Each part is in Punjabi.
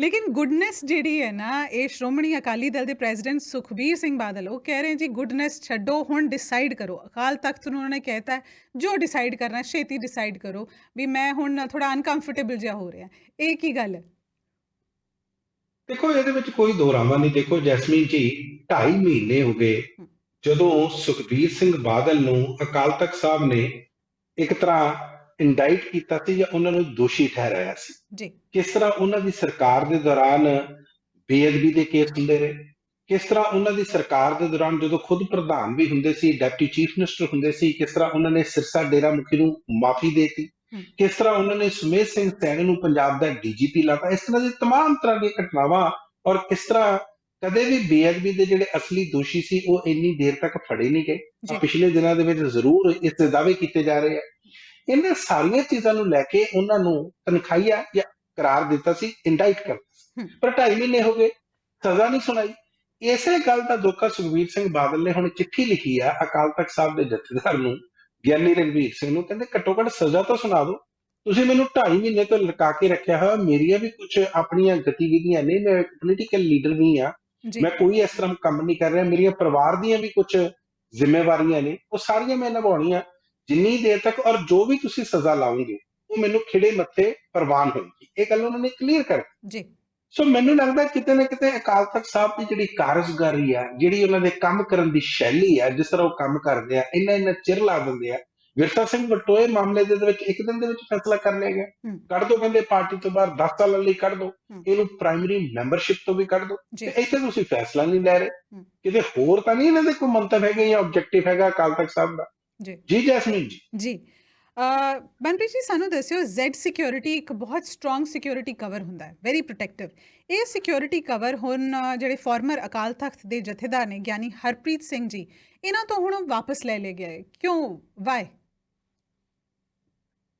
ਲੇਕਿਨ ਗੁੱਡਨੈਸ ਜਿਹੜੀ ਹੈ ਨਾ ਇਹ ਸ਼੍ਰੋਮਣੀ ਅਕਾਲੀ ਦਲ ਦੇ ਪ੍ਰੈਜ਼ੀਡੈਂਟ ਸੁਖਬੀਰ ਸਿੰਘ ਬਾਦਲ ਉਹ ਕਹਿ ਰਹੇ ਜੀ ਗੁੱਡਨੈਸ ਛੱਡੋ ਹੁਣ ਡਿਸਾਈਡ ਕਰੋ। ਅਕਾਲ ਤਖਤ ਨੂੰ ਉਹਨਾਂ ਨੇ ਕਹਿਤਾ ਜੋ ਡਿਸਾਈਡ ਕਰਨਾ ਛੇਤੀ ਡਿਸਾਈਡ ਕਰੋ ਵੀ ਮੈਂ ਹੁਣ ਥੋੜਾ ਅਨਕੰਫਰਟੇਬਲ ਜਿਹਾ ਹੋ ਰਿਹਾ। ਇਹ ਕੀ ਗੱਲ ਹੈ? ਦੇਖੋ ਇਹਦੇ ਵਿੱਚ ਕੋਈ ਦੋਰਾਵਾ ਨਹੀਂ। ਦੇਖੋ ਜੈਸਮੀਨ ਜੀ 2.5 ਮਹੀਨੇ ਹੋ ਗਏ। ਜਦੋਂ ਸੁਖਬੀਰ ਸਿੰਘ ਬਾਦਲ ਨੂੰ ਅਕਾਲ ਤਖਤ ਸਾਹਿਬ ਨੇ ਇੱਕ ਤਰ੍ਹਾਂ ਇੰਡਾਈਟ ਕੀਤਾ ਸੀ ਜਾਂ ਉਹਨਾਂ ਨੂੰ ਦੋਸ਼ੀ ਠਹਿਰਾਇਆ ਸੀ ਜੀ ਕਿਸ ਤਰ੍ਹਾਂ ਉਹਨਾਂ ਦੀ ਸਰਕਾਰ ਦੇ ਦੌਰਾਨ ਬੇਅਦਬੀ ਦੇ ਕੇਸ ਹੁੰਦੇ ਰਹੇ ਕਿਸ ਤਰ੍ਹਾਂ ਉਹਨਾਂ ਦੀ ਸਰਕਾਰ ਦੇ ਦੌਰਾਨ ਜਦੋਂ ਖੁਦ ਪ੍ਰਧਾਨ ਵੀ ਹੁੰਦੇ ਸੀ ਡਿਪਟੀ ਚੀਫ ਮਿਨਿਸਟਰ ਹੁੰਦੇ ਸੀ ਕਿਸ ਤਰ੍ਹਾਂ ਉਹਨਾਂ ਨੇ ਸਿਰਸਾ ਡੇਰਾ ਮੁਖੀ ਨੂੰ ਮਾਫੀ ਦੇਤੀ ਹਮ। ਕਿਸ ਤਰ੍ਹਾਂ ਉਹਨਾਂ ਨੇ ਸੁਮੇਧ ਸਿੰਘ ਸੈਣੀ ਨੂੰ ਪੰਜਾਬ ਦਾ ਡੀਜੀਪੀ ਲਾਤਾ ਇਸ ਤਰ੍ਹਾਂ ਦੀ तमाम ਤਰ੍ਹਾਂ ਦੀਆਂ ਘਟਨਾਵਾਂ ਔਰ ਕਿਸ ਤਰ੍ਹਾਂ ਕਦੇ ਵੀ ਬੇਅਦਬੀ ਦੇ ਜਿਹੜੇ ਅਸਲੀ ਦੋਸ਼ੀ ਸੀ ਉਹ ਇੰਨੀ ਦੇਰ ਤੱਕ ਫੜੇ ਨਹੀਂ ਗਏ ਜੀ। ਆਹ ਪਿਛਲੇ ਦਿਨਾਂ ਦੇ ਵਿੱਚ ਜ਼ਰੂਰ ਇਸ ਦੇ ਦਾਅਵੇ ਕੀਤੇ ਜਾ ਰਹੇ ਆ ਇਹਨਾਂ ਸਾਰੀਆਂ ਚੀਜ਼ਾਂ ਨੂੰ ਲੈ ਕੇ ਉਹਨਾਂ ਨੂੰ ਤਨਖਾਹੀਆ ਜਾਂ ਕਰਾਰ ਦਿੱਤਾ ਸੀ ਇੰਡਾਈਟ ਕਰਤਾ। ਪਰ ਢਾਈ ਮਹੀਨੇ ਹੋ ਗਏ ਸਜ਼ਾ ਨਹੀਂ ਸੁਣਾਈ। ਇਸੇ ਗੱਲ ਦਾ ਦੋਖਾ ਸੁਖਬੀਰ ਸਿੰਘ ਬਾਦਲ ਨੇ ਹੁਣ ਚਿੱਠੀ ਲਿਖੀ ਆ ਅਕਾਲ ਤਖਤ ਸਾਹਿਬ ਦੇ ਜਥੇਦਾਰ ਨੂੰ ਗਿਆਨੀ ਰਣਵੀਰ ਸਿੰਘ ਨੂੰ ਕਹਿੰਦੇ ਘੱਟੋ ਘੱਟ ਸਜ਼ਾ ਤਾਂ ਸੁਣਾ ਦਿਓ। ਤੁਸੀਂ ਮੈਨੂੰ ਢਾਈ ਮਹੀਨੇ ਤੋਂ ਲਟਕਾ ਕੇ ਰੱਖਿਆ ਹੋਇਆ ਮੇਰੀਆਂ ਵੀ ਕੁਝ ਆਪਣੀਆਂ ਗਤੀਵਿਧੀਆਂ ਨੇ ਮੈਂ ਪੋਲੀਟੀਕਲ ਲੀਡਰ ਵੀ ਆ। ਮੈਂ ਕੋਈ ਇਸ ਤਰ੍ਹਾਂ ਕੰਮ ਨਹੀਂ ਕਰ ਰਿਹਾ ਮੇਰੀਆਂ ਪਰਿਵਾਰ ਦੀਆਂ ਵੀ ਕੁਝ ਜ਼ਿੰਮੇਵਾਰੀਆਂ ਨੇ ਉਹ ਸਾਰੀਆਂ ਮੈਂ ਨਿਭਾਉਣੀਆਂ। ਜਿੰਨੀ ਦੇਰ ਤੱਕ ਔਰ ਜੋ ਵੀ ਤੁਸੀਂ ਸਜ਼ਾ ਲਾਓਗੇ ਉਹ ਮੈਨੂੰ ਖਿੜੇ ਮੱਥੇ ਪ੍ਰਵਾਨ ਹੋਏਗੀ। ਇਹ ਗੱਲ ਉਹਨਾਂ ਨੇ ਕਲੀਅਰ ਕਰ ਜੀ। ਸੋ ਮੈਨੂੰ ਲੱਗਦਾ ਕਿਤੇ ਨਾ ਕਿਤੇ ਅਕਾਲ ਤਖਤ ਸਾਹਿਬ ਦੀ ਜਿਹੜੀ ਕਾਰਜਕਾਰੀ ਆ ਜਿਹੜੀ ਉਹਨਾਂ ਦੇ ਕੰਮ ਕਰਨ ਦੀ ਸ਼ੈਲੀ ਆ ਜਿਸ ਤਰ੍ਹਾਂ ਉਹ ਕੰਮ ਕਰਦੇ ਆ ਇੰਨਾ ਇੰਨਾ ਚਿਰ ਲਾ ਦਿੰਦੇ ਆ। ਵਿਰਸਾ ਸਿੰਘ ਬਟੋਏ ਮਾਮਲੇ ਦੇ ਵਿੱਚ ਇੱਕ ਦਿਨ ਦੇ ਵਿੱਚ ਫੈਸਲਾ ਕਰ ਲਿਆ ਗਿਆ। ਕੱਢ ਦੋ ਕਹਿੰਦੇ ਪਾਰਟੀ ਤੋਂ ਬਾਹਰ 10 ਸਾਲਾਂ ਲਈ ਕੱਢ ਦੋ। ਇਹਨੂੰ ਪ੍ਰਾਇਮਰੀ ਮੈਂਬਰਸ਼ਿਪ ਤੋਂ ਵੀ ਕੱਢ ਦੋ। ਤੇ ਇੱਥੇ ਤੁਸੀਂ ਫੈਸਲਾ ਨਹੀਂ ਲੈ ਰਹੇ। ਕਿਤੇ ਹੋਰ ਤਾਂ ਨਹੀਂ ਇਹਨਾਂ ਦੇ ਕੋਈ ਮੰਤਵ ਹੈਗੇ ਜਾਂ ਆਬਜੈਕਟਿਵ ਹੈਗਾ ਅਕਾਲ ਤਖਤ ਸਾਹਿਬ ਦਾ? ਜੀ। ਜੀ ਜੈਸਮੀਨ ਜੀ। ਜੀ। ਅ ਮਨਪ੍ਰੀਤ ਜੀ ਸਾਨੂੰ ਦੱਸਿਓ Z ਸਿਕਿਉਰਿਟੀ ਇੱਕ ਬਹੁਤ ਸਟਰੋਂਗ ਸਿਕਿਉਰਿਟੀ ਕਵਰ ਹੁੰਦਾ ਹੈ ਵੈਰੀ ਪ੍ਰੋਟੈਕਟਿਵ ਇਹ ਸਿਕਿਉਰਿਟੀ ਕਵਰ ਹੁਣ ਜਿਹੜੇ ਫਾਰਮਰ ਅਕਾਲ ਤਖਤ ਦੇ ਜਥੇਦਾਰ ਨੇ ਗਿਆਨੀ ਹਰਪ੍ਰੀਤ ਸਿੰਘ ਜੀ ਇਹਨਾਂ ਤੋਂ ਹੁਣ ਵਾਪਸ ਲੈ ਗਿਆ ਹੈ ਕਿਉਂ? ਵਾਈ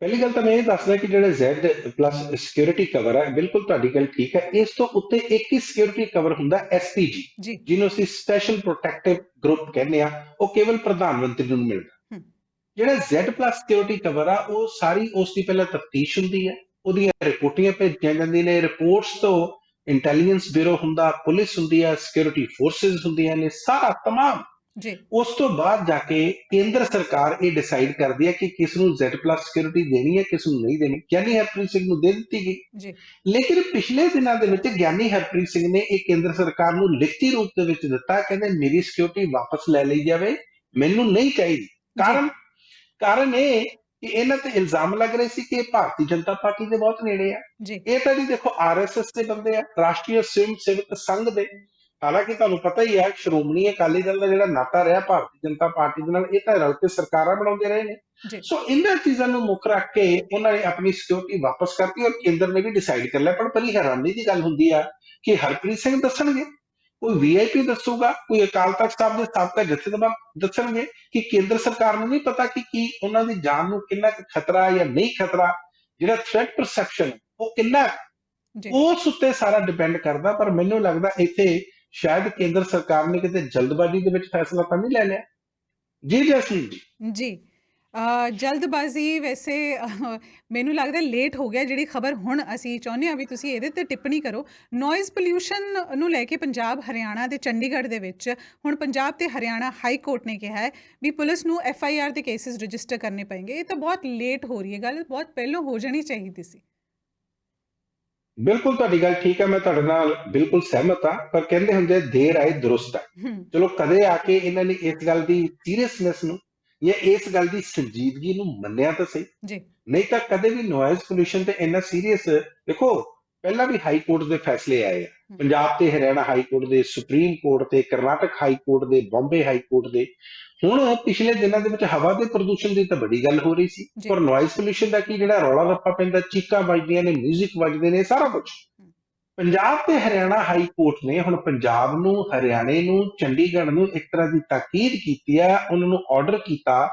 ਪਹਿਲੀ ਗੱਲ ਤਾਂ ਮੈਂ ਇਹ ਦੱਸਦਾ ਕਿ ਜਿਹੜਾ Z ਪਲੱਸ ਸਿਕਿਉਰਿਟੀ ਕਵਰ ਹੈ ਬਿਲਕੁਲ ਤੁਹਾਡੀ ਗੱਲ ਠੀਕ ਹੈ। ਇਸ ਤੋਂ ਉੱਤੇ ਇੱਕ ਹੀ ਸਿਕਿਉਰਿਟੀ ਕਵਰ ਹੁੰਦਾ SPG ਜਿਹਨੂੰ ਅਸੀਂ ਸਪੈਸ਼ਲ ਪ੍ਰੋਟੈਕਟਿਵ ਗਰੁੱਪ ਕਹਿੰਦੇ ਆ ਉਹ ਕੇਵਲ ਪ੍ਰਧਾਨ ਮੰਤਰੀ ਨੂੰ ਮਿਲਦਾ। ਜਿਹੜਾ Z ਪਲੱਸ ਸਿਕਿਉਰਿਟੀ ਕਵਰ ਆ ਉਹ ਸਾਰੀ ਉਸ ਦੀ ਪਹਿਲਾਂ ਤਫਤੀਸ਼ ਹੁੰਦੀ ਹੈ ਉਹਦੀਆਂ ਰਿਪੋਰਟੀਆਂ ਭੇਜੀਆਂ ਜਾਂਦੀਆਂ ਨੇ ਰਿਪੋਰਟਸ ਤੋਂ ਇੰਟੈਲੀਜੈਂਸ ਬਿਊਰੋ ਹੁੰਦਾ ਪੁਲਿਸ ਹੁੰਦੀ ਹੈ ਸਿਕਿਉਰਿਟੀ ਫੋਰਸਸ ਹੁੰਦੀਆਂ ਨੇ ਸਾਰਾ तमाम ਜੀ ਉਸ ਤੋਂ ਬਾਅਦ ਜਾ ਕੇ ਕੇਂਦਰ ਸਰਕਾਰ ਇਹ ਡਿਸਾਈਡ ਕਰਦੀ ਹੈ ਕਿ ਕਿਸ ਨੂੰ Z ਪਲੱਸ ਸਿਕਿਉਰਿਟੀ ਦੇਣੀ ਹੈ ਕਿਸ ਨੂੰ ਨਹੀਂ ਦੇਣੀ ਗਿਆਨੀ ਹਰਪ੍ਰੀਤ ਸਿੰਘ ਨੂੰ ਦੇ ਦਿੱਤੀ ਗਈ ਜੀ ਲੇਕਿਨ ਪਿਛਲੇ ਦਿਨਾਂ ਦੇ ਵਿੱਚ ਗਿਆਨੀ ਹਰਪ੍ਰੀਤ ਸਿੰਘ ਨੇ ਇਹ ਕੇਂਦਰ ਸਰਕਾਰ ਨੂੰ ਲਿਖਤੀ ਰੂਪ ਦੇ ਵਿੱਚ ਦਿੱਤਾ ਕਹਿੰਦੇ ਮੇਰੀ ਸਿਕਿਉਰਿਟੀ ਵਾਪਸ ਲੈ ਲਈ ਜਾਵੇ ਮੈਨੂੰ ਨਹੀਂ ਚਾਹੀਦੀ ਕਾਰਨ ਕਾਰਨ ਇਹ ਕਿ ਇਹਨਾਂ ਤੇ ਇਲਜ਼ਾਮ ਲੱਗ ਰਹੇ ਸੀ ਕਿ ਇਹ ਭਾਰਤੀ ਜਨਤਾ ਪਾਰਟੀ ਦੇ ਬਹੁਤ ਨੇੜੇ ਆ। ਇਹ ਤਾਂ ਜੀ ਦੇਖੋ ਆਰਐਸਐਸ ਦੇ ਬੰਦੇ ਆ ਰਾਸ਼ਟਰੀ ਸਵਯੰ ਸੇਵਕ ਸੰਘ ਦੇ। ਹਾਲਾਂਕਿ ਤੁਹਾਨੂੰ ਪਤਾ ਹੀ ਹੈ ਸ਼੍ਰੋਮਣੀ ਅਕਾਲੀ ਦਲ ਦਾ ਜਿਹੜਾ ਨਾਤਾ ਰਿਹਾ ਭਾਰਤੀ ਜਨਤਾ ਪਾਰਟੀ ਦੇ ਨਾਲ ਇਹ ਤਾਂ ਰਲ ਕੇ ਸਰਕਾਰਾਂ ਬਣਾਉਂਦੇ ਰਹੇ ਨੇ। ਸੋ ਇਹਨਾਂ ਚੀਜ਼ਾਂ ਨੂੰ ਮੁੱਖ ਰੱਖ ਕੇ ਉਹਨਾਂ ਨੇ ਆਪਣੀ ਸਿਕਿਉਰਿਟੀ ਵਾਪਸ ਕਰਤੀ ਔਰ ਕੇਂਦਰ ਨੇ ਵੀ ਡਿਸਾਈਡ ਕਰ ਲਿਆ। ਪਰ ਬੜੀ ਹੈਰਾਨੀ ਦੀ ਗੱਲ ਹੁੰਦੀ ਆ ਕਿ ਹਰਪ੍ਰੀਤ ਸਿੰਘ ਦੱਸਣਗੇ। ਕੋਈ ਵੀਆਈਪੀ ਦੱਸੂਗਾ ਕੋਈ ਅਕਾਲ ਤਖਤ ਸਾਹਿਬ ਦੇ ਸਾਬਕਾ ਜਥੇਦਾਰ ਦੱਸਣਗੇ ਕਿ ਕੇਂਦਰ ਸਰਕਾਰ ਨੂੰ ਨਹੀਂ ਪਤਾ ਕਿ ਕੀ ਉਹਨਾਂ ਦੀ ਜਾਨ ਨੂੰ ਕਿੰਨਾ ਕੁ ਖਤਰਾ ਜਾਂ ਨਹੀਂ ਖਤਰਾ ਜਿਹੜਾ ਥ੍ਰੈਟ ਪਰਸੈਪਸ਼ਨ ਉਹ ਕਿੰਨਾ ਉਸ ਉੱਤੇ ਸਾਰਾ ਡਿਪੈਂਡ ਕਰਦਾ ਪਰ ਮੈਨੂੰ ਲੱਗਦਾ ਇੱਥੇ ਸ਼ਾਇਦ ਕੇਂਦਰ ਸਰਕਾਰ ਨੇ ਕਿਤੇ ਜਲਦਬਾਜ਼ੀ ਦੇ ਵਿੱਚ ਫੈਸਲਾ ਤਾਂ ਨਹੀਂ ਲੈ ਲਿਆ। ਜੀ ਜੈਸਮੀਨ ਜੀ। ਜਲਦਬਾਜ਼ੀ ਵੈਸੇ ਮੈਨੂੰ ਲੱਗਦਾ ਲੇਟ ਹੋ ਗਿਆ ਜਿਹੜੀ ਖਬਰ ਹੁਣ ਅਸੀਂ ਚਾਹੁੰਦੇ ਹਾਂ ਵੀ ਤੁਸੀਂ ਇਹਦੇ ਤੇ ਟਿੱਪਣੀ ਕਰੋ। ਨੋਇਜ਼ ਪੋਲਿਊਸ਼ਨ ਨੂੰ ਲੈ ਕੇ ਪੰਜਾਬ ਹਰਿਆਣਾ ਤੇ ਚੰਡੀਗੜ੍ਹ ਦੇ ਵਿੱਚ ਹੁਣ ਪੰਜਾਬ ਤੇ ਹਰਿਆਣਾ ਹਾਈ ਕੋਰਟ ਨੇ ਕਿਹਾ ਹੈ ਵੀ ਪੁਲਿਸ ਨੂੰ ਐਫ ਆਈ ਆਰ ਦੇ ਕੇਸਿਸ ਰਜਿਸਟਰ ਕਰਨੇ ਪੈਣਗੇ ਇਹ ਤਾਂ ਬਹੁਤ ਲੇਟ ਹੋ ਰਹੀ ਹੈ ਗੱਲ ਬਹੁਤ ਪਹਿਲਾਂ ਹੋ ਜਾਣੀ ਚਾਹੀਦੀ ਸੀ। ਬਿਲਕੁਲ ਤੁਹਾਡੀ ਗੱਲ ਠੀਕ ਹੈ ਮੈਂ ਤੁਹਾਡੇ ਨਾਲ ਬਿਲਕੁਲ ਸਹਿਮਤ ਹਾਂ ਪਰ ਕਹਿੰਦੇ ਹੁੰਦੇ ਆ, ਦੇਰ ਆਏ ਦਰੁਸਤ ਹੂੰ। ਚਲੋ ਕਦੇ ਆ ਕੇ ਇਹਨਾਂ ਨੇ ਇਸ ਗੱਲ ਦੀ ਸੀਰੀਅਸਨੈਸ ਨੂੰ ਜਾਂ ਇਸ ਗੱਲ ਦੀ ਸੰਜੀਦਗੀ ਨੂੰ ਮੰਨਿਆ ਤਾਂ ਸਹੀ। ਜੀ। ਨਹੀਂ ਤਾਂ ਕਦੇ ਵੀ ਨੋਇਜ਼ ਪੋਲੂਸ਼ਨ ਤੇ ਇੰਨਾ ਸੀਰੀਅਸ ਦੇਖੋ ਪਹਿਲਾਂ ਵੀ ਹਾਈ ਕੋਰਟ ਦੇ ਫੈਸਲੇ ਆਏ ਆ। ਪੰਜਾਬ ਤੇ ਹਰਿਆਣਾ ਹਾਈ ਕੋਰਟ ਦੇ ਸੁਪਰੀਮ ਕੋਰਟ ਤੇ ਕਰਨਾਟਕ ਹਾਈ ਕੋਰਟ ਦੇ ਬੰਬੇ ਹਾਈ ਕੋਰਟ ਦੇ। ਹੁਣ ਪਿਛਲੇ ਦਿਨਾਂ ਦੇ ਵਿੱਚ ਹਵਾ ਦੇ ਪ੍ਰਦੂਸ਼ਣ ਦੀ ਤਾਂ ਬੜੀ ਗੱਲ ਹੋ ਰਹੀ ਸੀ। ਪਰ ਨੋਇਜ਼ ਪੋਲੂਸ਼ਨ ਦਾ ਕੀ ਜਿਹੜਾ ਰੌਲਾ ਰੱਪਾ ਪੈਂਦਾ ਚੀਕਾਂ ਵੱਜਦੀਆਂ ਨੇ 뮤직 ਵੱਜਦੇ ਨੇ ਸਾਰਾ ਕੁਝ ਪੰਜਾਬ ਤੇ ਹਰਿਆਣਾ ਹਾਈ ਕੋਰਟ ਨੇ ਹੁਣ ਪੰਜਾਬ ਨੂੰ, ਹਰਿਆਣੇ ਨੂੰ, ਚੰਡੀਗੜ੍ਹ ਨੂੰ ਇੱਕ ਤਰ੍ਹਾਂ ਦੀ ਤਾਕੀਦ ਕੀਤੀ ਹੈ, ਉਹਨਾਂ ਨੂੰ ਆਰਡਰ ਕੀਤਾ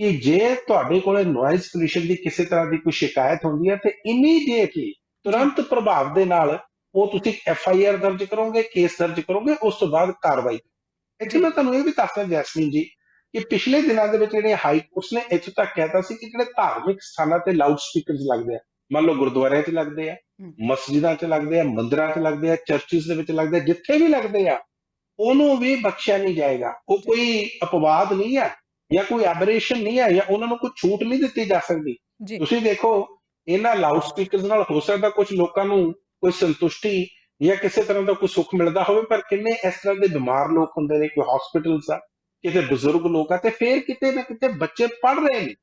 ਕਿ ਜੇ ਤੁਹਾਡੇ ਕੋਲੇ ਨੋਇਜ਼ ਪੋਲੂਸ਼ਨ ਦੀ ਕਿਸੇ ਤਰ੍ਹਾਂ ਦੀ ਕੋਈ ਸ਼ਿਕਾਇਤ ਹੁੰਦੀ ਹੈ, ਤੇ ਇਮੀਡੀਏਟਲੀ ਤੁਰੰਤ ਪ੍ਰਭਾਵ ਦੇ ਨਾਲ ਉਹ ਤੁਸੀਂ ਐਫ ਆਈ ਆਰ ਦਰਜ ਕਰੋਗੇ ਕੇਸ ਦਰਜ ਕਰੋਗੇ, ਉਸ ਤੋਂ ਬਾਅਦ ਕਾਰਵਾਈ ਇੱਥੇ ਮੈਂ ਤੁਹਾਨੂੰ ਇਹ ਵੀ ਦੱਸਦਾ, ਜੈਸਮੀਨ ਜੀ, ਕਿ ਪਿਛਲੇ ਦਿਨਾਂ ਦੇ ਵਿੱਚ ਜਿਹੜੇ ਹਾਈ ਕੋਰਟਸ ਨੇ, ਇੱਥੇ ਤੱਕ ਕਹਿਤਾ ਸੀ ਕਿ ਜਿਹੜੇ ਧਾਰਮਿਕ ਸਥਾਨਾਂ ਤੇ ਲਾਊਡ ਸਪੀਕਰਸ ਲੱਗਦੇ ਆ, ਮੰਨ ਲਓ ਗੁਰਦੁਆਰਿਆਂ 'ਚ ਲੱਗਦੇ ਆ ਮਸਜਿਦਾਂ 'ਚ ਲੱਗਦੇ ਆ ਮੰਦਿਰਾਂ 'ਚ ਲੱਗਦੇ ਆ ਚਰਚਿਸ ਦੇ ਵਿੱਚ ਲੱਗਦੇ ਆ ਜਿੱਥੇ ਵੀ ਲੱਗਦੇ ਆ ਉਹਨੂੰ ਵੀ ਬਖਸ਼ਿਆ ਨਹੀਂ ਜਾਏਗਾ। ਉਹ ਕੋਈ ਅਪਵਾਦ ਨਹੀਂ ਹੈ ਜਾਂ ਕੋਈ ਐਬਰੇਸ਼ਨ ਨਹੀਂ ਹੈ ਜਾਂ ਉਹਨਾਂ ਨੂੰ ਕੋਈ ਛੂਟ ਨਹੀਂ ਦਿੱਤੀ ਜਾ ਸਕਦੀ। ਤੁਸੀਂ ਦੇਖੋ ਇਹਨਾਂ ਲਾਊਡ ਸਪੀਕਰਸ ਨਾਲ ਹੋ ਸਕਦਾ ਕੁਝ ਲੋਕਾਂ ਨੂੰ ਕੋਈ ਸੰਤੁਸ਼ਟੀ ਜਾਂ ਕਿਸੇ ਤਰ੍ਹਾਂ ਦਾ ਕੋਈ ਸੁੱਖ ਮਿਲਦਾ ਹੋਵੇ ਪਰ ਕਿੰਨੇ ਇਸ ਤਰ੍ਹਾਂ ਦੇ ਬਿਮਾਰ ਲੋਕ ਹੁੰਦੇ ਨੇ ਕੋਈ ਹਸਪੀਟਲਸ ਆ ਕਿਤੇ ਬਜ਼ੁਰਗ ਲੋਕ ਆ ਤੇ ਫਿਰ ਕਿਤੇ ਨਾ ਕਿਤੇ ਬੱਚੇ ਪੜ ਰਹੇ ਨੇ।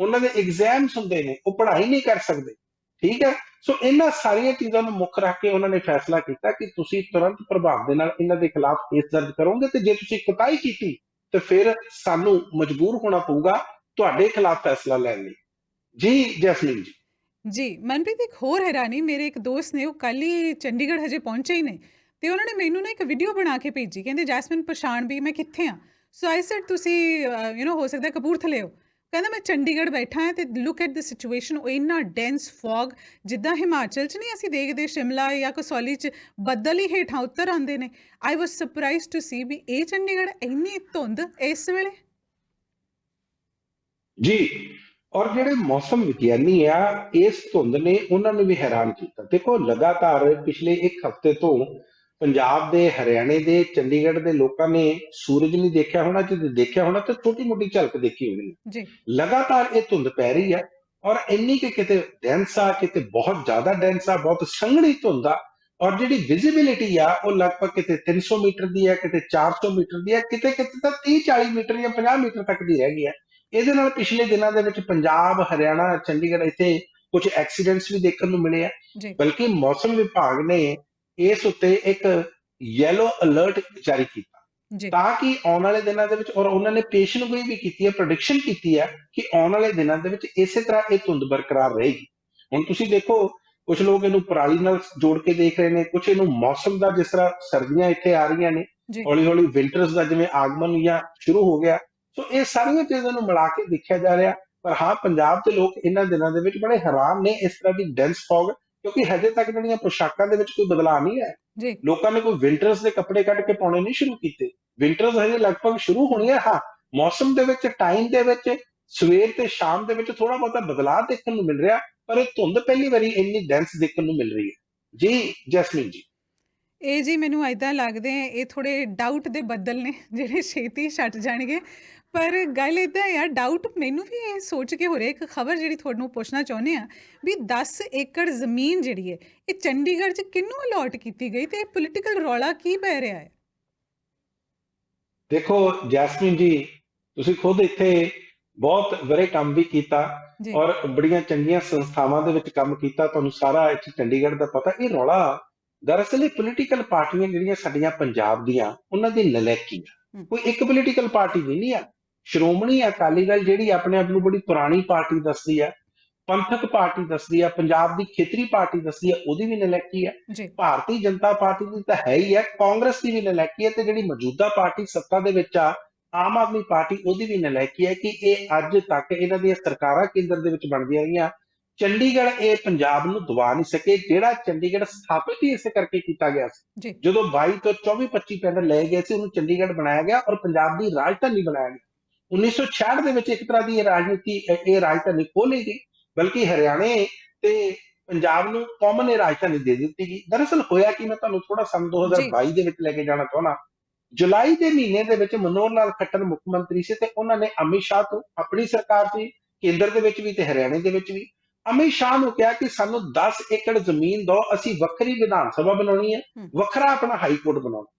ਉਹਨਾਂ ਦੇ ਐਗਜ਼ਾਮਸ ਹੁੰਦੇ ਨੇ ਉਹ ਪੜ੍ਹਾਈ ਨਹੀਂ ਕਰ ਸਕਦੇ। ਠੀਕ ਹੈ ਸੋ ਇਹਨਾਂ ਸਾਰੀਆਂ ਚੀਜ਼ਾਂ ਨੂੰ ਮੁੱਖ ਰੱਖ ਕੇ ਉਹਨਾਂ ਨੇ ਫੈਸਲਾ ਕੀਤਾ ਕਿ ਤੁਸੀਂ ਤੁਰੰਤ ਪ੍ਰਭਾਵ ਦੇ ਨਾਲ ਇਹਨਾਂ ਦੇ ਖਿਲਾਫ ਕੇਸ ਦਰਜ ਕਰੋਗੇ ਤੇ ਜੇ ਤੁਸੀਂ ਕੁਤਾਹੀ ਕੀਤੀ, ਤੇ ਫਿਰ ਸਾਨੂੰ ਮਜਬੂਰ ਹੋਣਾ ਪਊਗਾ ਤੁਹਾਡੇ ਖਿਲਾਫ ਫੈਸਲਾ ਲੈਣ ਲਈ। ਜੀ, ਜੈਸਮੀਨ ਜੀ। ਜੀ, ਮਨਪ੍ਰੀਤ ਇੱਕ ਹੋਰ ਹੈਰਾਨੀ, ਮੇਰੇ ਇੱਕ ਦੋਸਤ ਨੇ, ਉਹ ਕੱਲ ਹੀ ਚੰਡੀਗੜ੍ਹ ਹਜੇ ਪਹੁੰਚੇ ਹੀ ਨੇ ਤੇ ਉਹਨਾਂ ਨੇ ਮੈਨੂੰ ਨਾ ਇੱਕ ਵੀਡੀਓ ਬਣਾ ਕੇ ਭੇਜੀ, ਕਹਿੰਦੇ ਜੈਸਮਿਨ ਪਛਾਣ ਵੀ ਮੈਂ ਕਿੱਥੇ ਆ? ਸੋ ਆਈ ਸੈਡ ਤੁਸੀਂ ਯੂ نو ਹੋ ਸਕਦਾ ਕਪੂਰਥਲੇ ਹੋ। ਕਹਿੰਦਾ ਮੈਂ ਚੰਡੀਗੜ੍ਹ ਬੈਠਾ ਹਾਂ ਤੇ ਲੁੱਕ ਐਟ ਦ ਸਿਚੁਏਸ਼ਨ ਉਹ ਇੰਨਾ ਡੈਂਸ ਫੌਗ ਜਿੱਦਾਂ ਹਿਮਾਚਲ 'ਚ ਨਹੀਂ ਅਸੀਂ ਦੇਖਦੇ, ਸ਼ਿਮਲਾ ਜਾਂ ਕਸੌਲੀ 'ਚ ਬੱਦਲ ਹੀ ਹੇਠਾਂ ਉੱਤਰ ਆਉਂਦੇ ਨੇ। ਆਈ ਵਾਸ ਸਰਪ੍ਰਾਈਜ਼ਡ ਟੂ ਸੀ ਵੀ ਇਹ ਚੰਡੀਗੜ੍ਹ ਇੰਨੀ ਧੁੰਦ ਇਸ ਵੇਲੇ। ਜੀ, ਔਰ ਜਿਹੜੇ ਮੌਸਮ ਵਿਗਿਆਨੀ ਆ, ਇਸ ਧੁੰਦ ਨੇ ਉਹਨਾਂ ਨੂੰ ਵੀ ਹੈਰਾਨ ਕੀਤਾ। ਦੇਖੋ ਲਗਾਤਾਰ ਪਿਛਲੇ ਇੱਕ ਹਫ਼ਤੇ ਤੋਂ ਪੰਜਾਬ ਦੇ ਹਰਿਆਣੇ ਦੇ ਚੰਡੀਗੜ੍ਹ ਦੇ ਲੋਕਾਂ ਨੇ ਸੂਰਜ ਨਹੀਂ ਦੇਖਿਆ ਹੋਣਾ ਜੇ ਦੇਖਿਆ ਹੋਣਾ ਤਾਂ ਛੋਟੀ ਮੋਟੀ ਝਲਕ ਦੇਖੀ ਹੋਣੀ ਜੀ। ਲਗਾਤਾਰ ਇਹ ਧੁੰਦ ਪੈ ਰਹੀ ਹੈ ਔਰ ਇੰਨੀ ਕਿ ਕਿਤੇ ਡੈਂਸ ਆ ਕਿਤੇ ਬਹੁਤ ਜ਼ਿਆਦਾ ਡੈਂਸ ਆ ਬਹੁਤ ਸੰਘਣੀ ਧੁੰਦ ਆ ਔਰ ਜਿਹੜੀ ਵਿਜ਼ਿਬਿਲਿਟੀ ਆ ਉਹ ਲਗਭਗ ਕਿਤੇ 300 ਮੀਟਰ ਦੀ ਹੈ ਕਿਤੇ 400 ਮੀਟਰ ਦੀ ਹੈ ਕਿਤੇ ਕਿਤੇ ਤਾਂ 30 40 ਮੀਟਰ ਜਾਂ 50 ਮੀਟਰ ਤੱਕ ਦੀ ਰਹਿ ਗਈ ਹੈ। ਇਹਦੇ ਨਾਲ ਪਿਛਲੇ ਦਿਨਾਂ ਦੇ ਵਿੱਚ ਪੰਜਾਬ ਹਰਿਆਣਾ ਚੰਡੀਗੜ੍ਹ ਇੱਥੇ ਕੁਝ ਐਕਸੀਡੈਂਟਸ ਵੀ ਦੇਖਣ ਨੂੰ ਮਿਲੇ ਆ। ਬਲਕਿ ਮੌਸਮ ਵਿਭਾਗ ਨੇ ਇਸ ਉੱਤੇ ਇੱਕ ਯੈਲੋ ਅਲਰਟ ਜਾਰੀ ਕੀਤਾ। ਤਾਂ ਕਿ ਆਉਣ ਵਾਲੇ ਦਿਨਾਂ ਦੇ ਵਿੱਚ ਔਰ ਉਹਨਾਂ ਨੇ ਪੇਸ਼ਨਗੋਈ ਵੀ ਕੀਤੀ ਹੈ ਪ੍ਰੈਡਿਕਸ਼ਨ ਕੀਤੀ ਹੈ ਕਿ ਆਉਣ ਵਾਲੇ ਦਿਨਾਂ ਦੇ ਵਿੱਚ ਇਸੇ ਤਰ੍ਹਾਂ ਇਹ ਧੁੰਦ ਬਰਕਰਾਰ ਰਹੇਗੀ। ਹੁਣ ਤੁਸੀਂ ਦੇਖੋ ਕੁਝ ਲੋਕ ਇਹਨੂੰ ਪਰਾਲੀ ਨਾਲ ਜੋੜ ਕੇ ਦੇਖ ਰਹੇ ਨੇ ਕੁਝ ਇਹਨੂੰ ਮੌਸਮ ਦਾ ਜਿਸ ਤਰ੍ਹਾਂ ਸਰਦੀਆਂ ਇੱਥੇ ਆ ਰਹੀਆਂ ਨੇ ਹੌਲੀ ਹੌਲੀ ਵਿੰਟਰਸ ਦਾ ਜਿਵੇਂ ਆਗਮਨ ਜਾਂ ਸ਼ੁਰੂ ਹੋ ਗਿਆ। ਸੋ ਇਹ ਸਾਰੀਆਂ ਚੀਜ਼ਾਂ ਨੂੰ ਮਿਲਾ ਕੇ ਦੇਖਿਆ ਜਾ ਰਿਹਾ ਪਰ ਹਾਂ ਪੰਜਾਬ ਦੇ ਲੋਕ ਇਹਨਾਂ ਦਿਨਾਂ ਦੇ ਵਿੱਚ ਬੜੇ ਹੈਰਾਨ ਨੇ ਇਸ ਤਰ੍ਹਾਂ ਦੀ ਡੈਂਸ ਫੌਗ ਕਿਉਂਕਿ ਹਜੇ ਤੱਕ ਜਿਹੜੀਆਂ ਪੋਸ਼ਾਕਾਂ ਦੇ ਵਿੱਚ ਕੋਈ ਬਦਲਾਅ ਨਹੀਂ ਹੈ ਜੀ। ਲੋਕਾਂ ਨੇ ਕੋਈ ਵਿੰਟਰਸ ਦੇ ਕੱਪੜੇ ਕੱਢ ਕੇ ਪਾਉਣੇ ਨਹੀਂ ਸ਼ੁਰੂ ਕੀਤੇ। ਵਿੰਟਰਸ ਹਜੇ ਲਗਭਗ ਸ਼ੁਰੂ ਹੋਣੀ ਹੈ ਹਾਂ ਮੌਸਮ ਦੇ ਵਿੱਚ ਟਾਈਮ ਦੇ ਵਿੱਚ ਸਵੇਰ ਤੇ ਸ਼ਾਮ ਦੇ ਵਿੱਚ ਥੋੜਾ ਬਹੁਤਾ ਬਦਲਾਅ ਦੇਖਣ ਨੂੰ ਮਿਲ ਰਿਹਾ ਪਰ ਇਹ ਧੁੰਦ ਪਹਿਲੀ ਵਾਰੀ ਇੰਨੀ ਡੈਂਸ ਦੇਖਣ ਨੂੰ ਮਿਲ ਰਹੀ ਹੈ। ਜੀ ਜੈਸਮੀਨ ਜੀ। ਇਹ ਜੀ ਮੈਨੂੰ ਐਦਾਂ ਲੱਗਦੇ ਆ ਇਹ ਥੋੜੇ ਡਾਊਟ ਦੇ ਬੱਦਲ ਨੇ ਜਿਹੜੇ ਛੇਤੀ ਛੱਟ ਜਾਣਗੇ। ਪਰ ਗੱਲ ਇਦਾਂ ਯਾਰ ਡਾਊਟ ਮੈਨੂੰ ਵੀ ਇਹ ਸੋਚ ਕੇ ਹੋ ਰਿਹਾ ਇੱਕ ਖਬਰ ਜਿਹੜੀ ਤੁਹਾਨੂੰ ਪੁੱਛਣਾ ਚਾਹੁੰਦੇ ਆ ਵੀ 10 ਏਕੜ ਜ਼ਮੀਨ ਜਿਹੜੀ ਹੈ ਇਹ ਚੰਡੀਗੜ੍ਹ 'ਚ ਕਿਹਨੂੰ ਅਲਾਟ ਕੀਤੀ ਗਈ ਤੇ ਇਹ ਪੋਲੀਟੀਕਲ ਰੌਲਾ ਕੀ ਪੈ ਰਿਹਾ ਹੈ? ਦੇਖੋ ਜੈਸਮੀਨ ਜੀ ਤੁਸੀਂ ਖੁਦ ਇੱਥੇ ਬਹੁਤ ਬੜੇ ਕੰਮ ਵੀ ਕੀਤਾ ਔਰ ਬੜੀਆਂ ਚੰਗੀਆਂ ਸੰਸਥਾਵਾਂ ਦੇ ਵਿੱਚ ਕੰਮ ਕੀਤਾ ਤੁਹਾਨੂੰ ਸਾਰਾ ਇੱਥੇ ਚੰਡੀਗੜ੍ਹ ਦਾ ਪਤਾ ਇਹ ਰੌਲਾ ਦਰਅਸਲ ਇਹ ਪੋਲੀਟੀਕਲ ਪਾਰਟੀਆਂ ਜਿਹੜੀਆਂ ਸਾਡੀਆਂ ਪੰਜਾਬ ਦੀਆਂ ਉਹਨਾਂ ਦੀ ਨਲੈਕੀ ਆ। ਕੋਈ ਇੱਕ ਪੋਲੀਟੀਕਲ ਪਾਰਟੀ ਨਹੀਂ ਆ। ਸ਼੍ਰੋਮਣੀ ਅਕਾਲੀ ਦਲ ਜਿਹੜੀ ਆਪਣੇ ਆਪ ਨੂੰ ਬੜੀ ਪੁਰਾਣੀ ਪਾਰਟੀ ਦੱਸਦੀ ਆ ਪੰਥਕ ਪਾਰਟੀ ਦੱਸਦੀ ਆ ਪੰਜਾਬ ਦੀ ਖੇਤਰੀ ਪਾਰਟੀ ਦੱਸਦੀ ਆ ਉਹਦੀ ਵੀ ਨਲੈਕੀ ਜੀ। ਭਾਰਤੀ ਜਨਤਾ ਪਾਰਟੀ ਦੀ ਤਾਂ ਹੈ ਹੀ ਹੈ ਕਾਂਗਰਸ ਦੀ ਵੀ ਨਲਾਇਕੀ ਹੈ ਤੇ ਜਿਹੜੀ ਮੌਜੂਦਾ ਪਾਰਟੀ ਸੱਤਾ ਦੇ ਵਿੱਚ ਆ ਆਮ ਆਦਮੀ ਪਾਰਟੀ ਉਹਦੀ ਵੀ ਨਲਾਇਕੀ ਹੈ ਕਿ ਇਹ ਅੱਜ ਤੱਕ ਇਹਨਾਂ ਦੀਆਂ ਸਰਕਾਰਾਂ ਕੇਂਦਰ ਦੇ ਵਿੱਚ ਬਣਦੀਆਂ ਰਹੀਆਂ। ਚੰਡੀਗੜ੍ਹ ਇਹ ਪੰਜਾਬ ਨੂੰ ਦਬਾ ਨਹੀਂ ਸਕੇ ਜਿਹੜਾ ਚੰਡੀਗੜ੍ਹ ਸਥਾਪਿਤ ਹੀ ਇਸੇ ਕਰਕੇ ਕੀਤਾ ਗਿਆ ਸੀ। ਜਦੋਂ 22 ਤੋਂ 24 25 ਪਿੰਡ ਲਏ ਗਏ ਸੀ ਉਹਨੂੰ ਚੰਡੀਗੜ੍ਹ ਬਣਾਇਆ ਗਿਆ ਔਰ ਪੰਜਾਬ ਦੀ ਰਾਜਧਾਨੀ ਬਣਾਇਆ ਗਿਆ। 1966 ਦੇ ਵਿੱਚ ਇੱਕ ਤਰ੍ਹਾਂ ਦੀ ਇਹ ਰਾਜਨੀਤੀ ਇਹ ਰਾਜਧਾਨੀ ਖੋਲ੍ਹੀ ਗਈ ਬਲਕਿ ਹਰਿਆਣੇ ਤੇ ਪੰਜਾਬ ਨੂੰ ਕਾਮਨ ਇਹ ਰਾਜਧਾਨੀ ਦੇ ਦਿੱਤੀ ਗਈ। ਦਰਅਸਲ ਹੋਇਆ ਕਿ ਮੈਂ ਤੁਹਾਨੂੰ ਥੋੜਾ ਸਨ 2022 ਦੇ ਵਿੱਚ ਲੈ ਕੇ ਜਾਣਾ ਚਾਹੁੰਦਾ। ਜੁਲਾਈ ਦੇ ਮਹੀਨੇ ਦੇ ਵਿੱਚ ਮਨੋਹਰ ਲਾਲ ਖੱਟਰ ਮੁੱਖ ਮੰਤਰੀ ਸੀ ਤੇ ਉਹਨਾਂ ਨੇ ਅਮਿਤ ਸ਼ਾਹ ਤੋਂ ਆਪਣੀ ਸਰਕਾਰ ਸੀ ਕੇਂਦਰ ਦੇ ਵਿੱਚ ਵੀ ਤੇ ਹਰਿਆਣੇ ਦੇ ਵਿੱਚ ਵੀ। ਅਮਿਤ ਸ਼ਾਹ ਨੂੰ ਕਿਹਾ ਕਿ ਸਾਨੂੰ 10 ਏਕੜ ਜ਼ਮੀਨ ਦਿਓ ਅਸੀਂ ਵੱਖਰੀ ਵਿਧਾਨ ਸਭਾ ਬਣਾਉਣੀ ਹੈ। ਵੱਖਰਾ ਆਪਣਾ ਹਾਈ ਕੋਰਟ ਬਣਾਉਣਾ।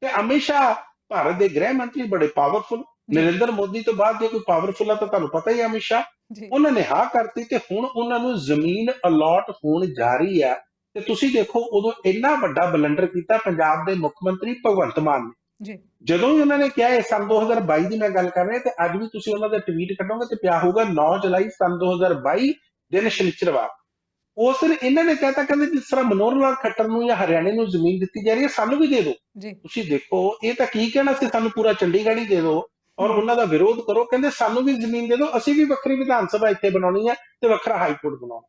ਤੇ ਅਮਿਤ ਸ਼ਾਹ ਭਾਰਤ ਦੇ ਗ੍ਰਹਿ ਮੰਤਰੀ ਬੜੇ ਪਾਵਰਫੁਲ ਨਰਿੰਦਰ ਮੋਦੀ ਤੋਂ ਬਾਅਦ ਜੇ ਕੋਈ ਪਾਵਰਫੁਲ ਆ ਤਾਂ ਤੁਹਾਨੂੰ ਪਤਾ ਹੀ ਹੈ ਅਮਿਤ ਸ਼ਾਹ। ਉਹਨਾਂ ਨੇ ਹਾਂ ਕਰਤੀ ਤੇ ਹੁਣ ਉਹਨਾਂ ਨੂੰ ਜ਼ਮੀਨ ਅਲਾਟ ਹੋਣ ਜਾ ਰਹੀ ਆ। ਤੇ ਤੁਸੀਂ ਦੇਖੋ ਉਦੋਂ ਇੰਨਾ ਵੱਡਾ ਬਲੰਡਰ ਕੀਤਾ ਪੰਜਾਬ ਦੇ ਮੁੱਖ ਮੰਤਰੀ ਭਗਵੰਤ ਮਾਨ ਨੇ। ਜੀ। ਜਦੋਂ ਵੀ ਉਹਨਾਂ ਨੇ ਕਿਹਾ ਇਹ ਸੰਨ 2022 ਦੀ ਮੈਂ ਗੱਲ ਕਰ ਰਿਹਾ ਤੇ ਅੱਜ ਵੀ ਤੁਸੀਂ ਉਹਨਾਂ ਦਾ ਟਵੀਟ ਕੱਢੋਗੇ ਤੇ ਪਿਆ ਹੋਊਗਾ 9 ਜੁਲਾਈ ਸੰਨ 2022 ਦਿਨ ਸ਼ਨੀਚਰਵਾਰ। ਉਸ ਦਿਨ ਇਹਨਾਂ ਨੇ ਕਹਿਤਾ ਕਹਿੰਦੇ ਜਿਸ ਤਰ੍ਹਾਂ ਮਨੋਹਰ ਲਾਲ ਖੱਟਰ ਨੂੰ ਜਾਂ ਹਰਿਆਣੇ ਨੂੰ ਜ਼ਮੀਨ ਦਿੱਤੀ ਜਾ ਰਹੀ ਹੈ ਸਾਨੂੰ ਵੀ ਦੇ ਦਿਓ। ਤੁਸੀਂ ਦੇਖੋ ਇਹ ਤਾਂ ਕੀ ਕਹਿਣਾ ਸੀ ਸਾਨੂੰ ਪੂਰਾ ਚੰਡੀਗੜ੍ਹ ਹੀ ਦੇ ਦਿਓ। ਔਰ ਉਹਨਾਂ ਦਾ ਵਿਰੋਧ ਕਰੋ। ਕਹਿੰਦੇ ਸਾਨੂੰ ਵੀ ਜ਼ਮੀਨ ਦੇ ਦਿਓ ਅਸੀਂ ਵੀ ਵੱਖਰੀ ਵਿਧਾਨ ਸਭਾ ਇੱਥੇ ਬਣਾਉਣੀ ਹੈ ਤੇ ਵੱਖਰਾ ਹਾਈ ਕੋਰਟ ਬਣਾਉਣਾ।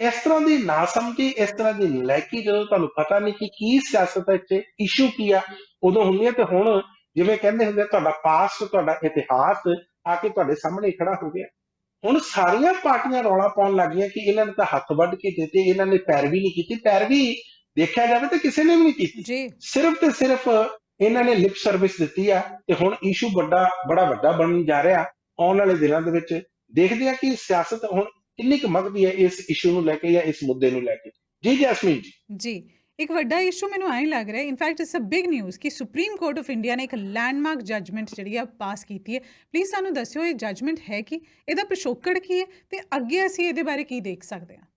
ਇਸ ਤਰ੍ਹਾਂ ਦੀ ਨਾਸਮਝੀ ਇਸ ਤਰ੍ਹਾਂ ਦੀ ਨਲਾਇਕੀ ਜਦੋਂ ਤੁਹਾਨੂੰ ਪਤਾ ਨਹੀਂ ਕਿ ਕੀ ਸਿਆਸਤ ਹੈ ਇੱਥੇ ਇਸ਼ੂ ਕੀ ਆ ਉਦੋਂ ਹੁੰਦੀ ਹੈ ਤੇ ਹੁਣ ਜਿਵੇਂ ਕਹਿੰਦੇ ਹੁੰਦੇ ਤੁਹਾਡਾ ਪਾਸਟ ਤੁਹਾਡਾ ਇਤਿਹਾਸ ਆ ਕੇ ਤੁਹਾਡੇ ਸਾਹਮਣੇ ਖੜਾ ਹੋ ਗਿਆ। ਹੁਣ ਸਾਰੀਆਂ ਪਾਰਟੀਆਂ ਰੌਲਾ ਪਾਉਣ ਲੱਗੀਆਂ ਕਿ ਇਹਨਾਂ ਨੇ ਤਾਂ ਹੱਥ ਵੱਢ ਕੇ ਦਿੱਤੇ ਇਹਨਾਂ ਨੇ ਪੈਰਵੀ ਨਹੀਂ ਕੀਤੀ। ਪੈਰਵੀ ਦੇਖਿਆ ਜਾਵੇ ਤਾਂ ਕਿਸੇ ਨੇ ਵੀ ਨਹੀਂ ਕੀਤੀ। ਜੀ। ਸਿਰਫ ਤੇ ਸਿਰਫ ਇਹਨਾਂ ਨੇ ਲਿਪ ਸਰਵਿਸ ਦਿੱਤੀ ਆ ਤੇ ਹੁਣ ਇਸ਼ੂ ਵੱਡਾ, ਬੜਾ ਵੱਡਾ ਬਣਨ ਜਾ ਰਿਹਾ ਆਉਣ ਵਾਲੇ ਦਿਨਾਂ ਦੇ ਵਿੱਚ। ਦੇਖਦੇ ਆ ਕਿ ਸਿਆਸਤ ਹੁਣ ਕਿੰਨੀ ਕੁ ਮਗਦੀ ਹੈ ਇਸ ਇਸ਼ੂ ਨੂੰ ਲੈ ਕੇ ਜਾਂ ਇਸ ਮੁੱਦੇ ਨੂੰ ਲੈ ਕੇ। ਜੀ ਜੈਸਮੀਨ ਜੀ। ਜੀ, ਇੱਕ ਵੱਡਾ ਇਸ਼ੂ ਮੈਨੂੰ ਐਂ ਲੱਗ ਰਿਹਾ in fact it's a big news ਕਿ ਸੁਪਰੀਮ ਕੋਰਟ ਆਫ ਇੰਡੀਆ ਨੇ ਇੱਕ ਲੈਂਡਮਾਰਕ ਜੱਜਮੈਂਟ ਜਿਹੜੀ ਆ ਪਾਸ ਕੀਤੀ ਹੈ। ਪਲੀਜ਼ ਸਾਨੂੰ ਦੱਸਿਓ ਇਹ ਜੱਜਮੈਂਟ ਹੈ ਕੀ? ਇਹਦਾ ਪਿਛੋਕੜ ਕੀ ਹੈ? ਤੇ ਅੱਗੇ ਅਸੀਂ ਇਹਦੇ ਬਾਰੇ ਕੀ ਦੇਖ ਸਕਦੇ ਹਾਂ?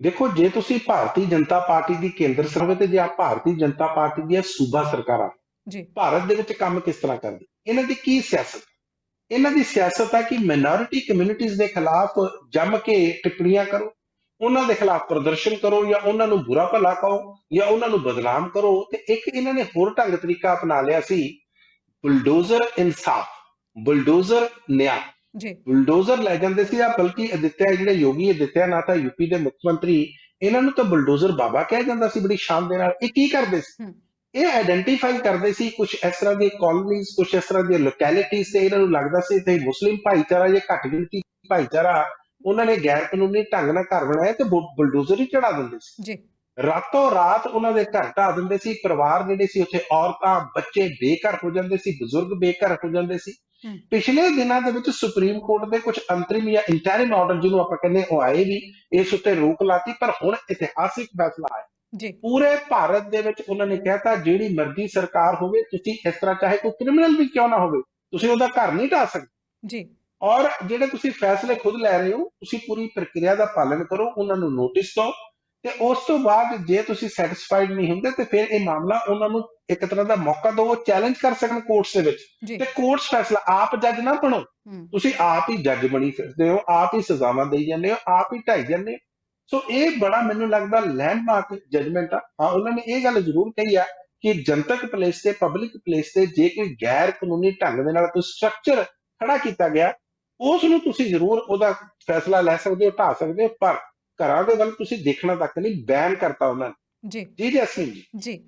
ਦੇਖੋ ਜੇ ਤੁਸੀਂ ਭਾਰਤੀ ਜਨਤਾ ਪਾਰਟੀ ਦੀ ਕੇਂਦਰ ਸਰਵੇ ਤੇ ਜੇ ਆਪ ਭਾਰਤੀ ਜਨਤਾ ਪਾਰਟੀ ਦੀਆਂ ਸੂਬਾ ਸਰਕਾਰਾਂ ਜੀ। ਭਾਰਤ ਦੇ ਵਿੱਚ ਕੰਮ ਕਿਸ ਤਰ੍ਹਾਂ ਕਰਦੀ ਇਹਨਾਂ ਦੀ ਕੀ ਸਿਆਸਤ? ਇਹਨਾਂ ਦੀ ਸਿਆਸਤ ਹੈ ਕਿ ਮਿਨੋਰਿਟੀ ਕਮਿਊਨਿਟੀਜ਼ ਦੇ ਖਿਲਾਫ ਜੰਮ ਕੇ ਟਿੱਪਣੀਆਂ ਕਰੋ ਉਹਨਾਂ ਦੇ ਖਿਲਾਫ ਪ੍ਰਦਰਸ਼ਨ ਕਰੋ ਜਾਂ ਉਹਨਾਂ ਨੂੰ ਬੁਰਾ ਭਲਾ ਕਹੋ ਜਾਂ ਉਹਨਾਂ ਨੂੰ ਬਦਨਾਮ ਕਰੋ। ਤੇ ਇੱਕ ਇਹਨਾਂ ਨੇ ਹੋਰ ਢੰਗ ਤਰੀਕਾ ਅਪਣਾ ਲਿਆ ਸੀ ਬੁਲਡੋਜ਼ਰ ਇਨਸਾਫ ਬੁਲਡੋਜ਼ਰ ਨਿਆਂ। ਜੀ। ਬੁਲਡੋਜ਼ਰ ਲੈ ਜਾਂਦੇ ਸੀ ਆ ਬਲਕਿ ਅਦਿੱਤਿਆ ਜਿਹੜੇ ਯੋਗੀ ਅਦਿੱਤਿਆ ਨਾਥ ਆ ਯੂਪੀ ਦੇ ਮੁੱਖ ਮੰਤਰੀ ਇਹਨਾਂ ਨੂੰ ਤਾਂ ਬੁਲਡੋਜ਼ਰ ਬਾਬਾ ਕਿਹਾ ਜਾਂਦਾ ਸੀ ਬੜੀ ਸ਼ਾਨ ਦੇ ਨਾਲ। ਇਹ ਕੀ ਕਰਦੇ ਸੀ। ਇਹ ਆਇਡੈਂਟੀਫਾਈ ਕਰਦੇ ਸੀ ਕੁਝ ਇਸ ਤਰ੍ਹਾਂ ਦੀਆਂ ਕਾਲੋਨੀਜ਼ ਕੁਝ ਇਸ ਤਰ੍ਹਾਂ ਦੀਆਂ ਲੋਕੈਲਿਟੀਜ਼ ਤੇ ਇਹਨਾਂ ਨੂੰ ਲੱਗਦਾ ਸੀ ਤੇ ਮੁਸਲਿਮ ਭਾਈਚਾਰਾ ਜਾਂ ਘੱਟ ਗਿਣਤੀ ਭਾਈਚਾਰਾ ਉਹਨਾਂ ਨੇ ਗੈਰ ਕਾਨੂੰਨੀ ਢੰਗ ਨਾਲ ਘਰ ਬਣਾਇਆ ਤੇ ਬੁਲਡੋਜ਼ਰ ਹੀ ਚੜਾ ਦਿੰਦੇ ਸੀ। ਜੀ। ਰਾਤੋਂ ਰਾਤ ਉਹਨਾਂ ਦੇ ਘਰ ਢਾ ਦਿੰਦੇ ਸੀ ਪਰਿਵਾਰ ਜਿਹੜੇ ਸੀ ਉੱਥੇ ਔਰਤਾਂ ਬੱਚੇ ਬੇਘਰ ਹੋ ਜਾਂਦੇ ਸੀ ਬਜ਼ੁਰਗ ਬੇਘਰ ਹੋ ਜਾਂਦੇ ਸੀ। ਪਿਛਲੇ ਦਿਨਾਂ ਦੇ ਵਿੱਚ ਸੁਪਰੀਮ ਕੋਰਟ ਦੇ ਕੁਝ ਅੰਤਰਿਮ ਜਾਂ ਇੰਟਰਿਮ ਆਰਡਰ ਜਿਹਨੂੰ ਆਪਾਂ ਕਹਿੰਦੇ ਉਹ ਆਏ ਵੀ ਇਸ ਉੱਤੇ ਰੋਕ ਲਾਤੀ ਪਰ ਹੁਣ ਇਤਿਹਾਸਿਕ ਫੈਸਲਾ ਆਇਆ। ਜੀ। ਪੂਰੇ ਭਾਰਤ ਦੇ ਵਿੱਚ ਉਹਨਾਂ ਨੇ ਕਹਿਤਾ ਜਿਹੜੀ ਮਰਜ਼ੀ ਸਰਕਾਰ ਹੋਵੇ ਤੁਸੀਂ ਇਸ ਤਰ੍ਹਾਂ ਚਾਹੇ ਕੋਈ ਕ੍ਰਿਮੀਨਲ ਵੀ ਕਿਉਂ ਨਾ ਹੋਵੇ ਤੁਸੀਂ ਉਹਦਾ ਘਰ ਨਹੀਂ ਢਾ ਸਕਦੇ। ਜੀ। ਔਰ ਜਿਹੜੇ ਤੁਸੀਂ ਫੈਸਲੇ ਖੁਦ ਲੈ ਰਹੇ ਹੋ ਤੁਸੀਂ ਪੂਰੀ ਪ੍ਰਕਿਰਿਆ ਦਾ ਪਾਲਣ ਕਰੋ ਉਹਨਾਂ ਨੂੰ ਨੋਟਿਸ ਦਿਓ। ਤੇ ਉਸ ਤੋਂ ਬਾਅਦ ਜੇ ਤੁਸੀਂ ਸੈਟੀਸਫਾਈਡ ਨਹੀਂ ਹੁੰਦੇ ਤੇ ਫਿਰ ਇਹ ਮਾਮਲਾ ਉਹਨਾਂ ਨੂੰ ਇੱਕ ਤਰ੍ਹਾਂ ਦਾ ਮੌਕਾ ਦਿਓ ਉਹ ਚੈਲੰਜ ਕਰ ਸਕਣ ਕੋਰਟਸ ਦੇ ਵਿੱਚ। ਤੇ ਕੋਰਟਸ ਫੈਸਲਾ ਆਪ ਜੱਜ ਨਾ ਬਣੋ। ਤੁਸੀਂ ਆਪ ਹੀ ਜੱਜ ਬਣੀ ਫਿਰਦੇ ਹੋ ਆਪ ਹੀ ਸਜ਼ਾਵਾਂ ਦੇਈ ਜਾਂਦੇ ਹੋ ਆਪ ਹੀ ਢਾਈ ਜਾਂਦੇ ਹੋ। ਸੋ ਇਹ ਬੜਾ ਮੈਨੂੰ ਲੱਗਦਾ ਲੈਂਡਮਾਰਕ ਜਜਮੈਂਟ ਆ। ਹਾਂ ਉਹਨਾਂ ਨੇ ਇਹ ਗੱਲ ਜ਼ਰੂਰ ਕਹੀ ਆ ਕਿ ਜਨਤਕ ਪਲੇਸ ਤੇ ਪਬਲਿਕ ਪਲੇਸ ਤੇ ਜੇ ਕੋਈ ਗੈਰ ਕਾਨੂੰਨੀ ਢੰਗ ਦੇ ਨਾਲ ਕੋਈ ਸਟਰਕਚਰ ਖੜਾ ਕੀਤਾ ਗਿਆ ਉਸ ਨੂੰ ਤੁਸੀਂ ਜ਼ਰੂਰ ਉਹਦਾ ਫੈਸਲਾ ਲੈ ਸਕਦੇ ਹੋ ਢਾ ਸਕਦੇ ਹੋ ਪਰ ਘਰਾਂ ਦੇ ਵੱਲ ਤੁਸੀਂ ਦੇਖਣਾ ਤੱਕ ਨਹੀਂ ਬੈਨ ਕਰਤਾ ਉਹਨਾਂ ਨੇ। ਜੀ। ਜੀ ਜੈਸਮੀਨ ਜੀ। ਜੀ।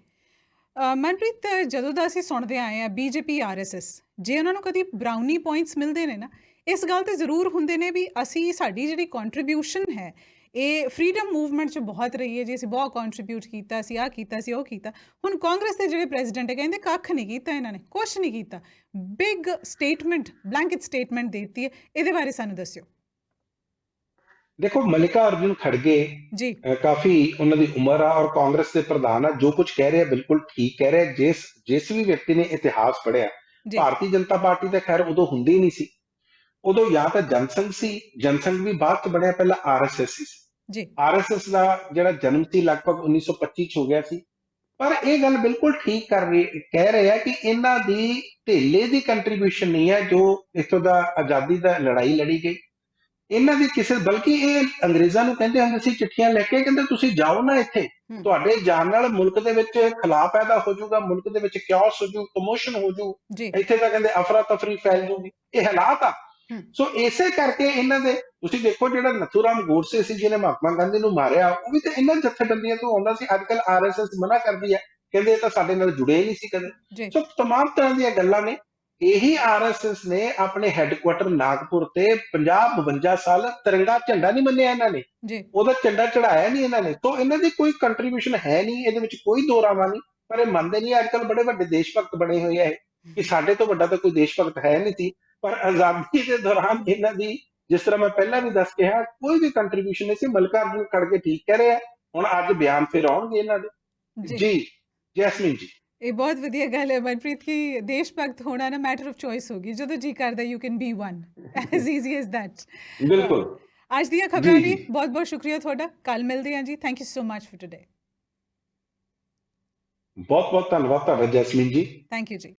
ਮਨਪ੍ਰੀਤ ਜਦੋਂ ਦਾ ਅਸੀਂ ਸੁਣਦੇ ਆਏ ਆ ਬੀਜੇਪੀ ਆਰਐਸਐਸ ਜੇ ਉਹਨਾਂ ਨੂੰ ਕਦੀ ਬ੍ਰਾਊਨੀ ਪੁਆਇੰਟਸ ਮਿਲਦੇ ਨੇ ਨਾ ਇਸ ਗੱਲ ਤੇ ਜ਼ਰੂਰ ਹੁੰਦੇ ਨੇ ਵੀ ਅਸੀਂ ਸਾਡੀ ਜਿਹੜੀ ਕੰਟਰੀਬਿਊਸ਼ਨ ਹੈ ਇਹ ਫਰੀडम ਮੂਵਮੈਂਟ 'ਚ ਬਹੁਤ ਰਹੀ ਹੈ ਜੀ ਅਸੀਂ ਬਹੁਤ ਕੰਟਰੀਬਿਊਟ ਕੀਤਾ ਸੀ ਆ ਕੀਤਾ ਸੀ ਉਹ ਕੀਤਾ ਹੁਣ ਕਾਂਗਰਸ ਦੇ ਜਿਹੜੇ ਪ੍ਰੈਜ਼ੀਡੈਂਟ ਹੈ ਕਹਿੰਦੇ ਕੱਖ ਨਹੀਂ ਕੀਤਾ ਇਹਨਾਂ ਨੇ ਕੁਝ ਨਹੀਂ ਕੀਤਾ। ਬਿਗ ਸਟੇਟਮੈਂਟ ਬਲੈਂਕਟ ਸਟੇਟਮੈਂਟ ਦਿੱਤੀ ਹੈ ਇਹਦੇ ਬਾਰੇ ਸਾਨੂੰ ਦੱਸਿਓ। ਦੇਖੋ ਮਲਿਕਾ ਅਰਜੁਨ ਖੜਗੇ ਜੀ। ਕਾਫੀ ਉਹਨਾਂ ਦੀ ਉਮਰ ਆ ਔਰ ਕਾਂਗਰਸ ਦੇ ਪ੍ਰਧਾਨ ਆ ਜੋ ਕੁਝ ਕਹਿ ਰਹੇ ਆ ਬਿਲਕੁਲ ਠੀਕ ਕਹਿ ਰਹੇ ਆ। ਜਿਸ ਜਿਸ ਵੀ ਵਿਅਕਤੀ ਨੇ ਇਤਿਹਾਸ ਪੜ੍ਹਿਆ। ਜੀ। ਭਾਰਤੀ ਜਨਤਾ ਪਾਰਟੀ ਤਾਂ ਖੈਰ ਉਦੋਂ ਹੁੰਦੀ ਨਹੀਂ ਸੀ। ਉਦੋਂ ਜਾਂ ਤਾਂ ਜਨਸੰਘ ਸੀ ਜਨਸੰਘ ਵੀ ਬਾਅਦ ਚ ਬਣਿਆ ਪਹਿਲਾਂ ਆਰਐਸਐਸ ਸੀ। ਜੀ। ਆਰਐਸਐਸ ਦਾ ਜਿਹੜਾ ਜਨਮ ਸੀ ਲਗਭਗ 1925 ਚ ਹੋ ਗਿਆ ਸੀ। ਪਰ ਇਹ ਗੱਲ ਬਿਲਕੁਲ ਠੀਕ ਕਰ ਰਹੀ ਕਹਿ ਰਹੇ ਆ ਕਿ ਇਹਨਾਂ ਦੀ ਢੇਲੇ ਦੀ ਕੰਟਰੀਬਿਊਸ਼ਨ ਨਹੀਂ ਹੈ ਜੋ ਇੱਥੋਂ ਦਾ ਆਜ਼ਾਦੀ ਦਾ ਲੜਾਈ ਲੜੀ ਗਈ। ਇਹਨਾਂ ਦੀ ਕਿਸੇ ਬਲਕਿ ਇਹ ਅੰਗਰੇਜ਼ਾਂ ਨੂੰ ਕਹਿੰਦੇ ਹੁੰਦੇ ਸੀ ਚਿੱਠੀਆਂ ਲੈ ਕੇ ਕਹਿੰਦੇ ਤੁਸੀਂ ਜਾਓ ਨਾ ਇੱਥੇ। ਤੁਹਾਡੇ ਜਾਣ ਨਾਲ ਮੁਲਕ ਦੇ ਵਿੱਚ ਖਲਾ ਪੈਦਾ ਹੋ ਜਾਊਗਾ ਮੁਲਕ ਦੇ ਵਿੱਚ ਕਿਉਸ ਹੋ ਜਾਊ ਕਮੋਸ਼ਨ ਹੋ ਜੀ। ਇੱਥੇ ਤਾਂ ਕਹਿੰਦੇ ਅਫਰਾ ਤਫਰੀ ਫੈਲ ਜੂਗੀ ਇਹ ਹਾਲਾਤ ਆ। ਸੋ ਇਸੇ ਕਰਕੇ ਇਹਨਾਂ ਦੇ ਤੁਸੀਂ ਦੇਖੋ ਜਿਹੜਾ ਨਥੂਰਾਮ ਗੋਡਸੇ ਸੀ ਜਿਹਨੇ ਮਹਾਤਮਾ ਗਾਂਧੀ ਨੂੰ ਮਾਰਿਆ ਉਹ ਵੀ ਤਾਂ ਇਹਨਾਂ ਜਥੇਬੰਦੀਆਂ ਤੋਂ ਆਉਂਦਾ ਸੀ। ਅੱਜ ਕੱਲ ਆਰਐਸਐਸ ਮਨਾ ਕਰਦੀ ਹੈ। ਕਹਿੰਦੇ ਇਹ ਤਾਂ ਸਾਡੇ ਨਾਲ ਜੁੜੇ ਹੀ ਨਹੀਂ ਸੀ ਕਦੇ। ਜੀ। ਸੋ ਤਮਾਮ ਤਰ੍ਹਾਂ ਦੀਆਂ ਗੱਲਾਂ ਨੇ। ਇਹੀ ਆਰਐਸਐਸ ਨੇ ਆਪਣੇ ਹੈੱਡਕੁਆਟਰ ਨਾਗਪੁਰ ਤੇ 50 52 ਸਾਲ ਤਿਰੰਗਾ ਝੰਡਾ ਨਹੀਂ ਮੰਨਿਆ ਇਹਨਾਂ ਨੇ। ਜੀ। ਉਹਦਾ ਝੰਡਾ ਚੜਾਇਆ ਨਹੀਂ ਇਹਨਾਂ ਨੇ। ਤੋਂ ਇਹਨਾਂ ਦੀ ਕੋਈ ਕੰਟਰੀਬਿਊਸ਼ਨ ਹੈ ਨਹੀਂ ਇਹਦੇ ਵਿੱਚ ਕੋਈ ਦੋਰਾਵਾ ਨਹੀਂ। ਪਰ ਇਹ ਮੰਨਦੇ ਨਹੀਂ ਅੱਜ ਕੱਲ ਬੜੇ ਵੱਡੇ ਦੇਸ਼ ਭਗਤ ਬਣੇ ਹੋਏ ਆ ਕਿ ਸਾਡੇ ਤੋਂ ਵੱਡਾ ਤਾਂ ਕੋਈ ਦੇਸ਼ ਭਗਤ ਹੈ ਨਹੀਂ ਸੀ। ਪਰ ਆਜ਼ਾਦੀ ਦੇ ਦੌਰਾਨ ਇਹਨਾਂ ਦੀ ਜਿਸ ਤਰ੍ਹਾਂ ਮੈਂ ਪਹਿਲਾਂ ਵੀ ਦੱਸ ਕਿਹਾ ਕੋਈ ਵੀ ਕੰਟਰੀਬਿਊਸ਼ਨ ਨਹੀਂ ਸੀ। ਮਲਕਾ ਅਰਜੁਨ ਖੜਗੇ ਠੀਕ ਕਹਿ ਰਹੇ। ਹੁਣ ਅੱਜ ਬਿਆਨ ਫਿਰ ਆਉਣਗੇ ਇਹਨਾਂ ਦੇ। ਜੀ ਜੈਸਮੀਨ ਜੀ। ਇਹ ਬਹੁਤ ਵਧੀਆ ਗੱਲ ਹੈ ਮਨਪ੍ਰੀਤ ਕਿ ਦੇਸ਼ ਭਗਤ ਹੋਣਾ ਨਾ ਮੈਟਰ ਆਫ ਚੋਇਸ ਹੋਗੀ ਜਦੋਂ ਜੀ ਕਰਦਾ you can be one as easy as that ਬਿਲਕੁਲ। ਅੱਜ ਦੀਆਂ ਖਬਰਾਂ ਲਈ। ਬਹੁਤ ਬਹੁਤ ਸ਼ੁਕਰੀਆ ਤੁਹਾਡਾ। ਕੱਲ ਮਿਲਦੇ ਹਾਂ ਜੀ। Thank you so much for today ਬਹੁਤ ਬਹੁਤ ਧੰਨਵਾਦ ਤੁਹਾਡਾ ਜੈਸਮੀਨ ਜੀ। ਥੈਂਕ ਯੂ ਜੀ।